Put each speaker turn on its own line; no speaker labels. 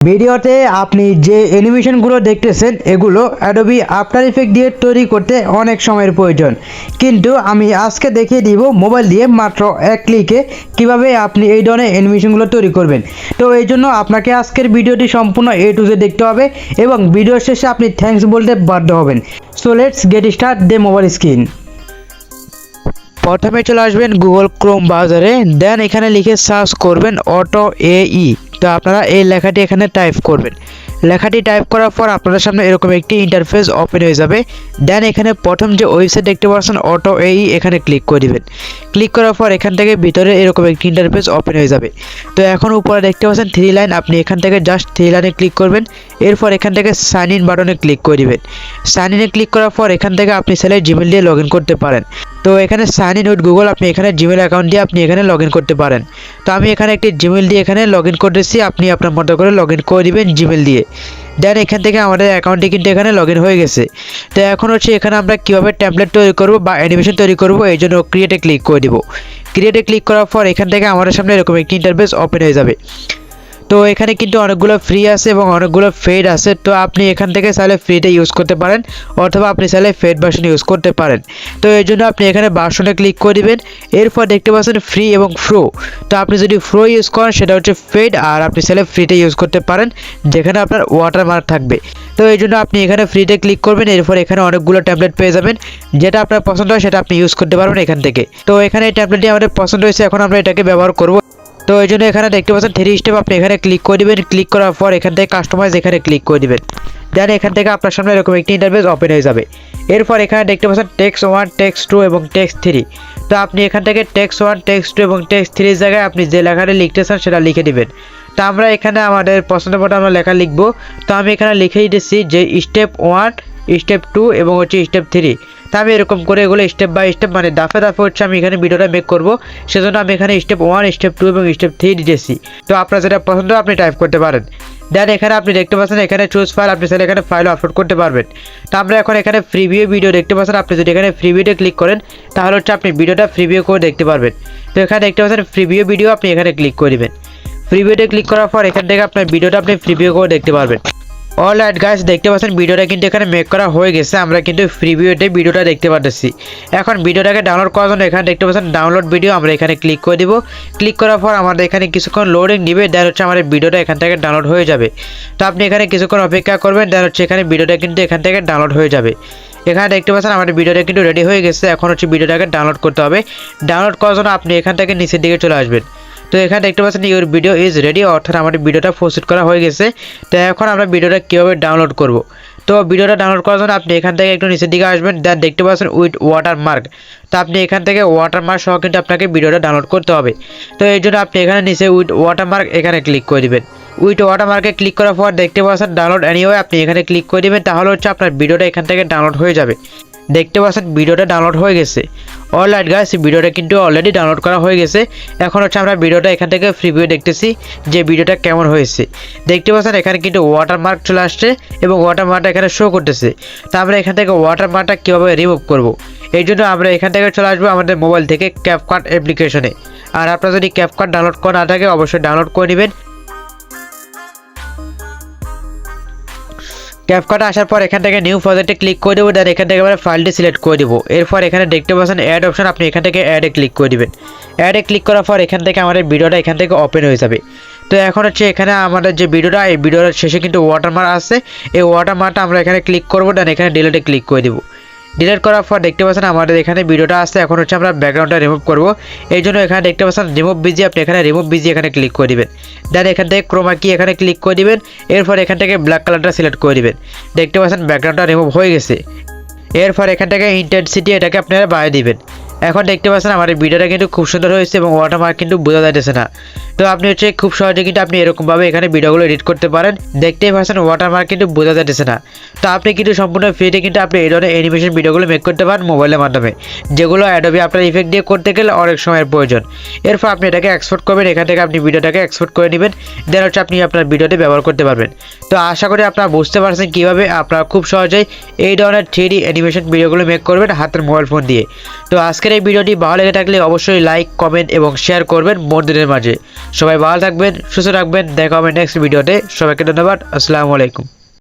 ভিডিওতে আপনি যে অ্যানিমেশনগুলো দেখতেছেন, এগুলো অ্যাডোবি আফটার ইফেক্ট দিয়ে তৈরি করতে অনেক সময়ের প্রয়োজন। কিন্তু আমি আজকে দেখিয়ে দিব মোবাইল দিয়ে মাত্র এক ক্লিকে কীভাবে আপনি এই ধরনের অ্যানিমেশনগুলো তৈরি করবেন। তো এই জন্য আপনাকে আজকের ভিডিওটি সম্পূর্ণ এ টু জে দেখতে হবে এবং ভিডিও শেষে আপনি থ্যাঙ্কস বলতে বাধ্য হবেন। So let's get start the mobile screen প্রথমে চলে আসবেন গুগল ক্রোম ব্রাউজারে দেন এখানে লিখে সার্চ করবেন অটো এই তো আপনারা এই লেখাটি এখানে টাইপ করবেন। লেখাটি টাইপ করার পর আপনাদের সামনে এরকম একটি ইন্টারফেস ওপেন হয়ে যাবে। দেন এখানে প্রথম যে ওয়েবসাইট দেখতে পাচ্ছেন অটো এই এখানে ক্লিক করে দিবেন। ক্লিক করার পর এখান থেকে ভিতরে এরকম একটি ইন্টারফেস ওপেন হয়ে যাবে। তো এখন উপরে দেখতে পাচ্ছেন থ্রি লাইন আপনি এখান থেকে জাস্ট থ্রি লাইনে ক্লিক করবেন। এরপর এখান থেকে সাইন ইন বাটনে ক্লিক করে দিবেন। সাইন ইনে ক্লিক করার পর এখান থেকে আপনি চাইলে জিমেল দিয়ে লগ করতে পারেন। তো এখানে সাইন ইন উইথ গুগল আপনি এখানে জিমেল অ্যাকাউন্ট দিয়ে আপনি এখানে লগ করতে পারেন। তো আমি এখানে একটি জিমেল দিয়ে এখানে লগ ইন করতেছি আপনি আপনার মতো করে লগ ইন করে দিবেন জিমেল দিয়ে। দেন এখান থেকে আমাদের অ্যাকাউন্টটি কিন্তু এখানে লগ হয়ে গেছে। তো এখন হচ্ছে এখানে আমরা কীভাবে ট্যাবলেট তৈরি করব বা অ্যানিমেশন তৈরি করব, এই জন্য ক্রিয়েটে ক্লিক করে দিব। ক্রিয়েটে ক্লিক করার পর এখান থেকে আমাদের সামনে এরকম একটি ইন্টারফেস ওপেন হয়ে যাবে। তো এখানে কিন্তু অনেকগুলো ফ্রি আছে এবং অনেকগুলো ফেড আছে। তো আপনি এখান থেকে চাইলে ফ্রিটা ইউজ করতে পারেন অথবা আপনি চাইলে ফেড ভার্সন ইউজ করতে পারেন। তো এই জন্য আপনি এখানে ভার্সনে ক্লিক করে দিবেন। এরপর দেখতে পাচ্ছেন ফ্রি এবং ফ্রো তো আপনি যদি ফ্রো ইউজ করেন, সেটা হচ্ছে ফেড আর আপনি চাইলে ফ্রিতে ইউজ করতে পারেন, যেখানে আপনার ওয়াটার মার্ক থাকবে। তো এই জন্য আপনি এখানে ফ্রিতে ক্লিক করবেন, এরপর এখানে অনেকগুলো ট্যাবলেট পেয়ে যাবেন। যেটা আপনার পছন্দ হয়, সেটা আপনি ইউজ করতে পারবেন এখান থেকে। তো এখানে এই ট্যাবলেটটি আমাদের পছন্দ হয়েছে, এখন আমরা এটাকে ব্যবহার করব। তো এই জন্য এখানে দেখতে পাচ্ছেন থ্রি স্টেপ আপনি এখানে ক্লিক করে দিবেন। ক্লিক করার পর এখান থেকে কাস্টমাইজ এখানে ক্লিক করে দিবেন। দেন এখান থেকে আপনার সামনে এরকম একটি ইন্টারফেস ওপেন হয়ে যাবে। এরপর এখানে দেখতে পাচ্ছেন টেক্স ওয়ান টেক্স টু এবং টেক্স থ্রি তো আপনি এখান থেকে টেক্স ওয়ান টেক্স টু এবং টেক্স থ্রির জায়গায় আপনি যে লেখাটা লিখতে চান সেটা লিখে দেবেন। তো আমরা এখানে আমাদের পছন্দ মতো আমরা লেখা লিখব। তো আমি এখানে লিখে দিচ্ছি যে স্টেপ ওয়ান স্টেপ টু এবং হচ্ছে স্টেপ থ্রি তা আমি এরকম করে এগুলো স্টেপ বাই স্টেপ মানে দাফে দাফে হচ্ছে আমি এখানে ভিডিওটা মেক করব। সেজন্য আমি এখানে স্টেপ ওয়ান স্টেপ টু এবং স্টেপ থ্রি দিতেছি। তো আপনার যেটা পছন্দ আপনি টাইপ করতে পারেন। দেন এখানে আপনি দেখতে পাচ্ছেন এখানে চুজ ফাইল আপনি চাইলে এখানে ফাইল আপলোড করতে পারবেন। তো আমরা এখন এখানে ফ্রি ভিউ ভিডিও দেখতে পাচ্ছেন। আপনি যদি এখানে ফ্রি ভিডিও ক্লিক করেন, তাহলে হচ্ছে আপনি ভিডিওটা ফ্রি ভিউ করে দেখতে পারবেন। তো এখানে দেখতে পাচ্ছেন ফ্রি ভিউ ভিডিও আপনি এখানে ক্লিক করে দিবেন। ভিডিও ক্লিক করার পর এখান থেকে আপনার ভিডিওটা আপনি ফ্রি ভিউ করে দেখতে পারবেন। অল রাইট গাইস দেখতে পাচ্ছেন, ভিডিওটা কিন্তু এখানে মেক করা হয়ে গেছে। আমরা কিন্তু ফ্রি ভিডিওতে ভিডিওটা দেখতে পাচ্ছি এখন ভিডিওটাকে ডাউনলোড করার জন্য এখানে দেখতে পাচ্ছেন ডাউনলোড ভিডিও আমরা এখানে ক্লিক করে দিব। ক্লিক করার পর আমাদের এখানে কিছুক্ষণ লোডিং নিবে দেন হচ্ছে আমাদের ভিডিওটা এখান থেকে ডাউনলোড হয়ে যাবে। তো আপনি এখানে কিছুক্ষণ অপেক্ষা করবেন দেন হচ্ছে এখানে ভিডিওটা কিন্তু এখান থেকে ডাউনলোড হয়ে যাবে। এখানে দেখতে পাচ্ছেন, আমাদের ভিডিওটা কিন্তু রেডি হয়ে গেছে। এখন হচ্ছে ভিডিওটাকে ডাউনলোড করতে হবে। ডাউনলোড করার জন্য আপনি এখান থেকে নিচের দিকে চলে আসবেন। তো এখানে দেখতে পাচ্ছেন ইউর ভিডিও ইজ রেডি অর্থাৎ আমাদের ভিডিওটা প্রস্তুত করা হয়ে গেছে। তো এখন আমরা ভিডিওটা কীভাবে ডাউনলোড করব? তো ভিডিওটা ডাউনলোড করার জন্য আপনি এখান থেকে একটু নিচের দিকে আসবেন দেন দেখতে পাচ্ছেন উইথ ওয়াটার মার্ক তো আপনি এখান থেকে ওয়াটার মার্ক সহ কিন্তু আপনাকে ভিডিওটা ডাউনলোড করতে হবে। তো এই জন্য আপনি এখানে নিচে উইথ ওয়াটার মার্ক এখানে ক্লিক করে দিবেন। উইথ ওয়াটার মার্কে ক্লিক করার পর দেখতে পাচ্ছেন ডাউনলোড এনিওয়ে আপনি এখানে ক্লিক করে দিবেন, তাহলে হচ্ছে আপনার ভিডিওটা এখান থেকে ডাউনলোড হয়ে যাবে। দেখতে পাচ্ছেন, ভিডিওটা ডাউনলোড হয়ে গেছে। অলরাইট গাইস ভিডিওটা কিন্তু অলরেডি ডাউনলোড করা হয়ে গেছে। এখন হচ্ছে আমরা ভিডিওটা এখান থেকে ফ্রি ভিউ দেখতেছি যে ভিডিওটা কেমন হয়েছে। দেখতে পাচ্ছেন, এখানে কিন্তু ওয়াটারমার্ক চলে আসছে এবং ওয়াটারমার্কটা এখানে শো করতেছে। তো আমরা এখান থেকে ওয়াটারমার্কটা কীভাবে রিমুভ করব? এই জন্য আমরা এখান থেকে চলে আসব আমাদের মোবাইল থেকে ক্যাপকার্ট অ্যাপ্লিকেশনে আর আপনারা যদি ক্যাপকার্ট ডাউনলোড করা না থাকে, অবশ্যই ডাউনলোড করে নেবেন। ক্যাপকাট আসার পর এখান থেকে নিউ প্রজেক্টে ক্লিক করে দেবো দেন এখান থেকে আমরা ফাইলটি সিলেক্ট করে দেবো। এরপর এখানে দেখতে পাচ্ছেন অ্যাড অপশন আপনি এখান থেকে অ্যাডে ক্লিক করে দেবেন। অ্যাডে ক্লিক করার পর এখান থেকে আমাদের ভিডিওটা এখান থেকে ওপেন হয়ে যাবে। তো এখন হচ্ছে এখানে আমাদের যে ভিডিওটা, এই ভিডিওর শেষে কিন্তু ওয়াটারমার্ক আছে এই ওয়াটারমার্কটা আমরা এখানে ক্লিক করব দেন এখানে ডিলেটে ক্লিক করে দেবো। ডিলিট করার পর দেখতে পাচ্ছেন আমাদের এখানে ভিডিওটা আসছে। এখন হচ্ছে আমরা ব্যাকগ্রাউন্ডটা রিমুভ করব। এই জন্য এখানে দেখতে পাচ্ছেন রিমুভ বিজি আপনি এখানে রিমুভ বিজি এখানে ক্লিক করে দেবেন। দেন এখান থেকে ক্রোমা কি এখানে ক্লিক করে দিবেন। এরপর এখান থেকে ব্ল্যাক কালারটা সিলেক্ট করে দিবেন। দেখতে পাচ্ছেন ব্যাকগ্রাউন্ডটা রিমুভ হয়ে গেছে। এরপর এখান থেকে ইন্টেন্সিটি এটাকে আপনারা বাড়িয়ে দিবেন। এখন দেখতে পাচ্ছেন আমার ভিডিওটা কিন্তু খুব সুন্দর হয়েছে এবং ওয়াটারমার্ক কিন্তু বোঝা যাইতেছে না। তো আপনি হচ্ছে খুব সহজে কিন্তু আপনি এরকমভাবে এখানে ভিডিওগুলো এডিট করতে পারেন। দেখতেই পাচ্ছেন ওয়াটারমার্ক কিন্তু বোঝা যাইতেছে না। তো আপনি কিন্তু সম্পূর্ণ ফ্রিতে কিন্তু আপনি এই ধরনের অ্যানিমেশন ভিডিওগুলো মেক করতে পারেন মোবাইলের মাধ্যমে। যেগুলো অ্যাডোবি আপনার ইফেক্ট দিয়ে করতে গেলে অনেক সময়ের প্রয়োজন। এরপর আপনি এটাকে এক্সপোর্ট করবেন, এখান থেকে আপনি ভিডিওটাকে এক্সপোর্ট করে নেবেন। দেন হচ্ছে আপনি আপনার ভিডিওতে ব্যবহার করতে পারবেন। তো আশা করি আপনারা বুঝতে পারছেন কীভাবে আপনারা খুব সহজেই এই ধরনের থ্রি অ্যানিমেশন ভিডিওগুলো মেক করবেন হাতের মোবাইল ফোন দিয়ে। তো আজকের আজকের এই ভিডিওটি ভালো লেগে থাকলে অবশ্যই লাইক, কমেন্ট এবং শেয়ার করবেন মন্দিরের মাঝে। সবাই ভালো থাকবেন, সুস্থ রাখবেন দেখা হবে নেক্সট ভিডিওতে। সবাইকে ধন্যবাদ, আসসালামু আলাইকুম।